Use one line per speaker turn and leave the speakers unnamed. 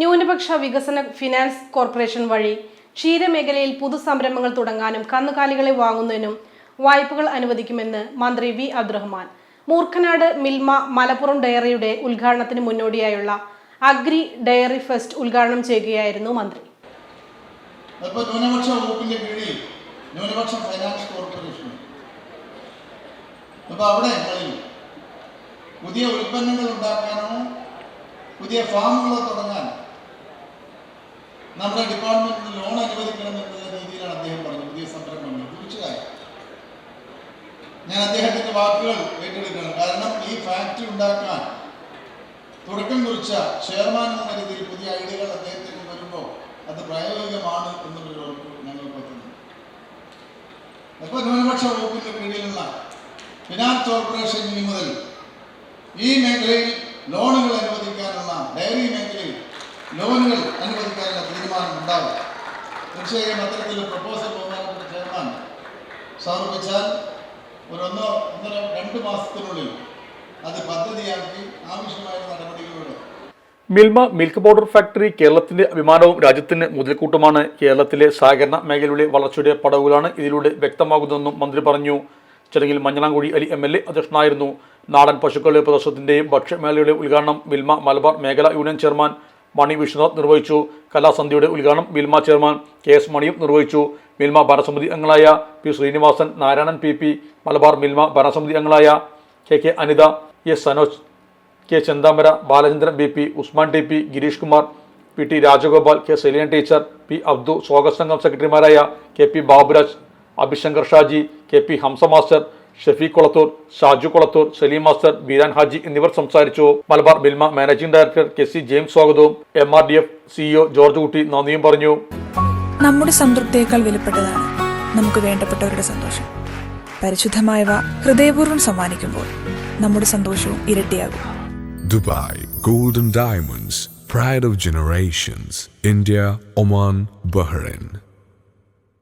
ന്യൂനപക്ഷ വികസന finance corporation വഴി ക്ഷീരമേഖലയിൽ പുതു സംരംഭങ്ങൾ തുടങ്ങാനും കന്നുകാലികളെ വാങ്ങുന്നതിനും വായ്പകൾ അനുവദിക്കുമെന്ന് മന്ത്രി വി അബ്ദുറഹ്മാൻ. മൂർഖനാട് മിൽമ മലപ്പുറം ഡയറിയുടെ ഉദ്ഘാടനത്തിന് മുന്നോടിയായുള്ള അഗ്രി ഡയറി ഫെസ്റ്റ് ഉദ്ഘാടനം ചെയ്യുകയായിരുന്നു മന്ത്രി.
ന്യൂനപക്ഷ ഫൈനാൻസ് കോർപ്പറേഷൻ. പുതിയ ഉൽപ്പന്നങ്ങൾ ഉണ്ടാക്കാനോ പുതിയ ഫാമുകൾ തുടങ്ങാൻ നമ്മുടെ ഡിപ്പാർട്ട്മെന്റിന് ലോൺ അനുവദിക്കണം എന്നുള്ള രീതിയിലാണ് അദ്ദേഹം പറഞ്ഞത്. പുതിയ സംരംഭങ്ങൾ തീർച്ചയായും ഞാൻ അദ്ദേഹത്തിന്റെ വാക്കുകൾ ഏറ്റെടുക്കണം. കാരണം ഈ ഫാക്ടറി ഉണ്ടാക്കാൻ തുടക്കം കുറിച്ച ചെയർമാൻ എന്ന രീതിയിൽ പുതിയ ഐഡിയകൾ അദ്ദേഹത്തിന് വരുമ്പോൾ അത് പ്രായോഗികമാണ് എന്നുള്ളൊരു ഉറപ്പ് ഞങ്ങൾ പറ്റുന്നു ഇപ്പോൾ ന്യൂനപക്ഷ വകുപ്പിന്റെ കീഴിലുള്ള ഫിനാൻസ് കോർപ്പറേഷൻ ഇനി മുതൽ ഈ മേഖലയിൽ ലോണുകൾ അനുവദിക്കാനുള്ള ഡയറി മേഖലയിൽ ലോണുകൾ അനുവദിക്കാനുള്ള തീരുമാനം ഉണ്ടാവും തീർച്ചയായും അത്തരത്തിലൊരു പ്രപ്പോസൽ ബഹുമാനപ്പെട്ട ചെയർമാൻ സമർപ്പിച്ചാൽ ഒരു ഒന്നോ ഒന്നര രണ്ട് മാസത്തിനുള്ളിൽ അത് പദ്ധതിയാക്കി ആവശ്യമായ നടപടികളോട്.
മിൽമ മിൽക്ക് പൗഡർ ഫാക്ടറി കേരളത്തിന്റെ അഭിമാനവും രാജ്യത്തിന് മുതൽക്കൂട്ടുമാണ്. കേരളത്തിലെ സഹകരണ മേഖലയുടെ വളർച്ചയുടെ പടവുകളാണ് ഇതിലൂടെ വ്യക്തമാകുന്നതെന്നും മന്ത്രി പറഞ്ഞു. ചടങ്ങിൽ Manjalamkuzhi Ali M L A അധ്യക്ഷനായിരുന്നു. നാടൻ പശുക്കളുടെ പ്രദർശനത്തിന്റെയും ഭക്ഷ്യമേളയുടെ ഉദ്ഘാടനം മിൽമ മലബാർ മേഖലാ യൂണിയൻ ചെയർമാൻ മണി വിശ്വനാഥ് നിർവഹിച്ചു. കലാസന്ധ്യയുടെ ഉദ്ഘാടനം മിൽമ ചെയർമാൻ കെ എസ് മണിയും നിർവഹിച്ചു. മിൽമ ഭരണസമിതി അംഗങ്ങളായ P Srinivasan Narayanan P P Malabar Milma ഭരണസമിതി അംഗങ്ങളായ K K Anitha S Sanoj K Chandamara Balachandran B P Usman T P Girish Kumar P T Rajagopal K Selian teacher P Abdu സ്വാഗത സംഘം സെക്രട്ടറിമാരായ K P Baburaj Abhishankar Shaji K P Hamsa master Shafeeq Kolathur Shaju Kolathur Saleem master Beeran Haji എന്നിവർ സംസാരിച്ചു. Malabar Milma managing director K C James സ്വാഗതവും M R D F CEO George Kutty നന്ദിയും പറഞ്ഞു.
നമ്മുടെ സംതൃപ്തിയേക്കാൾ വിലപ്പെട്ടതാണ് നമുക്ക് വേണ്ടപ്പെട്ടവരുടെ സന്തോഷം. പരിശുദ്ധമായവ ഹൃദയപൂർവം സമ്മാനിക്കുമ്പോൾ നമ്മുടെ സന്തോഷവും ഇരട്ടിയാകും.
Dubai golden diamonds pride of generations India Oman Bahrain.